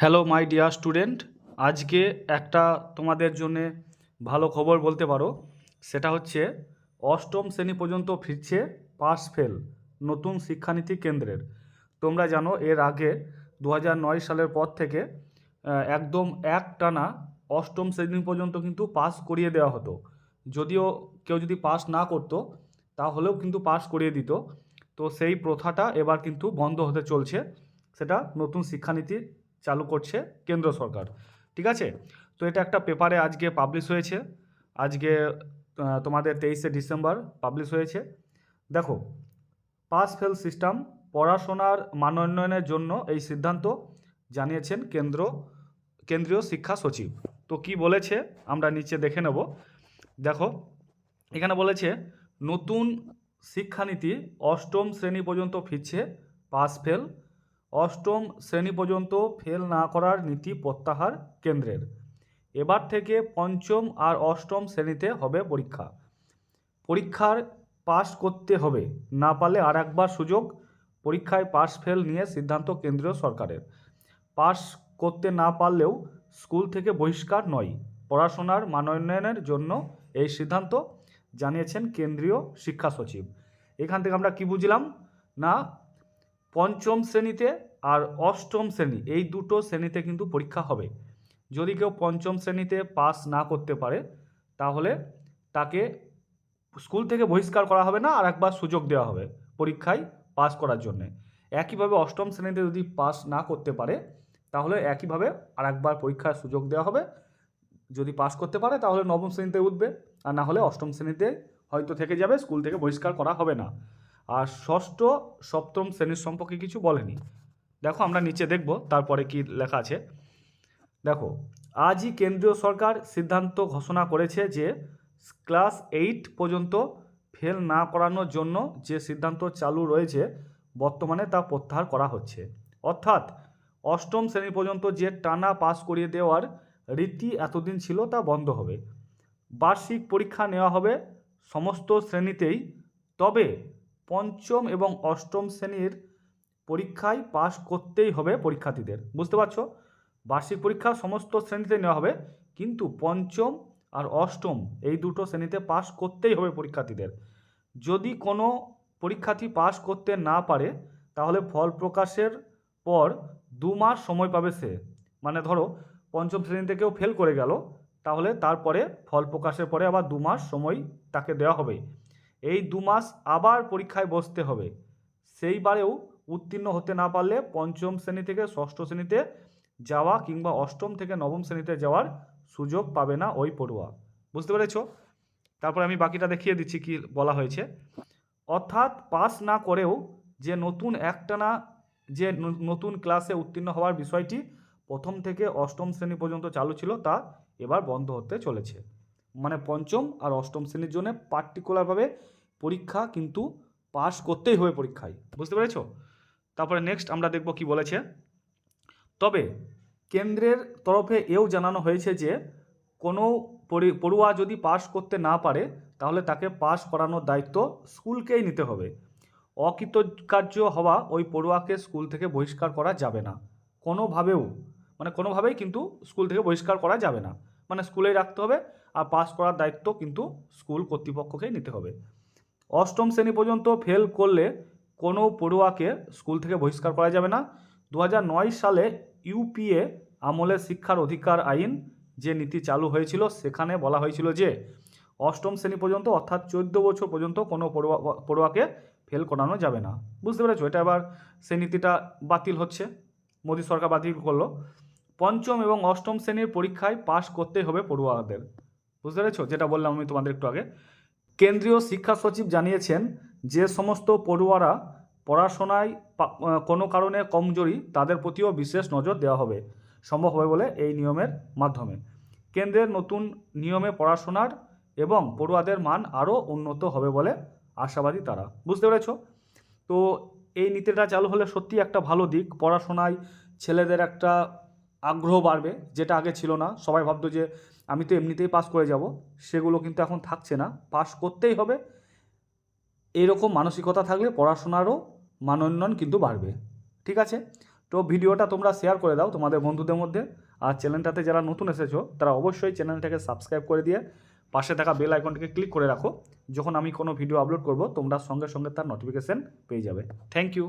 Hello, my dear student. আজকে একটা তোমাদের জন্যে ভালো খবর বলতে পারো। সেটা হচ্ছে, অষ্টম শ্রেণি পর্যন্ত ফিরছে পাস ফেল নতুন শিক্ষানীতি কেন্দ্রের। তোমরা জানো, এর আগে দু সালের পর থেকে একদম এক টানা অষ্টম শ্রেণি পর্যন্ত কিন্তু পাস করিয়ে দেওয়া হতো। যদিও কেউ যদি পাস না করতো, তাহলেও কিন্তু পাস করিয়ে দিত। তো সেই প্রথাটা এবার কিন্তু বন্ধ হতে চলছে। সেটা নতুন শিক্ষানীতি চালু করছে কেন্দ্র সরকার। ঠিক আছে? তো এটা একটা পেপারে আজকে পাবলিশ হয়েছে। আজকে তোমাদের তেইশে ডিসেম্বর পাবলিশ হয়েছে। দেখো পাস ফেল সিস্টেম পড়াশোনার মানোন্নয়নের জন্য এই সিদ্ধান্ত জানিয়েছেন কেন্দ্র, কেন্দ্রীয় শিক্ষা সচিব। তো কি বলেছে আমরা নিচে দেখে নেব। দেখো, এখানে বলেছে, নতুন শিক্ষানীতি অষ্টম শ্রেণি পর্যন্ত ফিরছে পাস ফেল অষ্টম শ্রেণি পর্যন্ত ফেল না করার নীতি প্রত্যাহার কেন্দ্রের। এবার থেকে পঞ্চম আর অষ্টম শ্রেণীতে হবে পরীক্ষা। পরীক্ষার পাশ করতে হবে। না পারলে আর একবার সুযোগ পরীক্ষায় পাস ফেল নিয়ে সিদ্ধান্ত কেন্দ্রীয় সরকারের। পাস করতে না পারলেও স্কুল থেকে বহিষ্কার নয়। পড়াশোনার মানোন্নয়নের জন্য এই সিদ্ধান্ত জানিয়েছেন কেন্দ্রীয় শিক্ষা সচিব। এখান থেকে আমরা কি বুঝলাম? না পঞ্চম শ্রেণীতে আর অষ্টম শ্রেণি, এই দুটো শ্রেণীতে কিন্তু পরীক্ষা হবে। যদি কেউ পঞ্চম শ্রেণীতে পাস না করতে পারে, তাহলে তাকে স্কুল থেকে বহিষ্কার করা হবে না আর একবার সুযোগ দেওয়া হবে পরীক্ষায় পাস করার জন্যে। একইভাবে অষ্টম শ্রেণীতে যদি পাস না করতে পারে, তাহলে একইভাবে আর একবার পরীক্ষার সুযোগ দেওয়া হবে। যদি পাস করতে পারে, তাহলে নবম শ্রেণীতে উঠবে, আর না হলে অষ্টম শ্রেণীতে হয়তো থেকে যাবে, স্কুল থেকে বহিষ্কার করা হবে না। আর ষষ্ঠ, সপ্তম শ্রেণির সম্পর্কে কিছু বলেনি। দেখো, আমরা নিচে দেখব, তারপরে কি লেখা আছে। দেখো, আজই কেন্দ্রীয় সরকার সিদ্ধান্ত ঘোষণা করেছে যে ক্লাস এইট পর্যন্ত ফেল না করানোর জন্য যে সিদ্ধান্ত চালু রয়েছে, বর্তমানে তা প্রত্যাহার করা হচ্ছে। অর্থাৎ, অষ্টম শ্রেণি পর্যন্ত যে টানা পাস করিয়ে দেওয়ার রীতি এতদিন ছিল তা বন্ধ হবে। বার্ষিক পরীক্ষা নেওয়া হবে সমস্ত শ্রেণীতেই। তবে পঞ্চম এবং অষ্টম শ্রেণির পরীক্ষায় পাশ করতেই হবে পরীক্ষার্থীদের। বুঝতে পারছ? বার্ষিক পরীক্ষা সমস্ত শ্রেণীতে নেওয়া হবে, কিন্তু পঞ্চম আর অষ্টম এই দুটো শ্রেণীতে পাশ করতেই হবে পরীক্ষার্থীদের। যদি কোনো পরীক্ষার্থী পাশ করতে না পারে, তাহলে ফল প্রকাশের পর দু মাস সময় পাবে সে। মানে ধরো, পঞ্চম শ্রেণীতে কেউ ফেল করে গেল, তাহলে তারপরে ফল প্রকাশের পরে আবার দু মাস সময় তাকে দেওয়া হবে। এই দু মাস আবার পরীক্ষায় বসতে হবে। সেইবারেও উত্তীর্ণ হতে না পারলে পঞ্চম শ্রেণি থেকে ষষ্ঠ শ্রেণীতে যাওয়া কিংবা অষ্টম থেকে নবম শ্রেণীতে যাওয়ার সুযোগ পাবে না ওই পড়ুয়া। বুঝতে পেরেছ? তারপর আমি বাকিটা দেখিয়ে দিচ্ছি কি বলা হয়েছে। অর্থাৎ পাস না করেও যে নতুন একটানা যে নতুন ক্লাসে উত্তীর্ণ হওয়ার বিষয়টি প্রথম থেকে অষ্টম শ্রেণি পর্যন্ত চালু ছিল তা এবার বন্ধ হতে চলেছে। মানে পঞ্চম আর অষ্টম শ্রেণির জন্য পার্টিকুলারভাবে পরীক্ষা কিন্তু পাস করতেই হবে পরীক্ষায়। বুঝতে পেরেছ? তারপরে নেক্সট আমরা দেখব কি বলেছে। তবে কেন্দ্রের তরফে এও জানানো হয়েছে যে, কোনো পড়ুয়া যদি পাস করতে না পারে, তাহলে তাকে পাস করানোর দায়িত্ব স্কুলকেই নিতে হবে। অকৃতকার্য হওয়া ওই পড়ুয়াকে স্কুল থেকে বহিষ্কার করা যাবে না। কোনোভাবেও মানে কোনোভাবেই কিন্তু স্কুল থেকে বহিষ্কার করা যাবে না। মানে স্কুলেই রাখতে হবে। পাস করার দায়িত্ব কিন্তু স্কুল কর্তৃপক্ষকেই নিতে হবে। অষ্টম শ্রেণি পর্যন্ত ফেল করলে কোনো পড়ুয়াকে স্কুল থেকে বহিষ্কার করা যাবে না। দু সালে ইউপিএ আমলে শিক্ষার অধিকার আইন যে নীতি চালু হয়েছিল, সেখানে বলা হয়েছিল যে, অষ্টম শ্রেণি পর্যন্ত অর্থাৎ চোদ্দ বছর পর্যন্ত কোনো পড়ুয়া, পড়ুয়াকে ফেল করানো যাবে না। বুঝতে পেরেছ? এটা এবার সেই নীতিটা বাতিল হচ্ছে। মোদী সরকার বাতিল করল। পঞ্চম এবং অষ্টম শ্রেণির পরীক্ষায় পাশ করতেই হবে পড়ুয়াদের। বুঝতে পেরেছ? যেটা বললাম আমি তোমাদের একটু আগে। কেন্দ্রীয় শিক্ষা সচিব জানিয়েছেন, যে সমস্ত পড়ুয়ারা পড়াশোনায় কোনো কারণে কমজোরি, তাদের প্রতিও বিশেষ নজর দেওয়া হবে। সম্ভব হবে বলে এই নিয়মের মাধ্যমে। কেন্দ্রের নতুন নিয়মে পড়াশোনার এবং পড়ুয়াদের মান আরও উন্নত হবে বলে আশাবাদী তারা। বুঝতে পেরেছ? তো এই নীতিটা চালু হলে সত্যি একটা ভালো দিক। পড়াশোনায় ছেলেদের একটা আগ্রহ বাড়বে, যেটা আগে ছিল না। সবাই ভাবতো যে আমি তো এমনিতেই পাস করে যাব। সেগুলো কিন্তু এখন থাকছে না। পাস করতেই হবে। এরকম মানসিকতা থাকলে পড়াশোনারও মানোন্নয়ন কিন্তু বাড়বে। ঠিক আছে? তো ভিডিওটা তোমরা শেয়ার করে দাও তোমাদের বন্ধুদের মধ্যে। আর চ্যানেলটাতে যারা নতুন এসেছ, তারা অবশ্যই চ্যানেলটাকে সাবস্ক্রাইব করে দিয়ে পাশে থাকা বেল আইকনটিকে ক্লিক করে রাখো। যখন আমি কোনো ভিডিও আপলোড করব, তোমরা সঙ্গে সঙ্গে তার নোটিফিকেশন পেয়ে যাবে। Thank you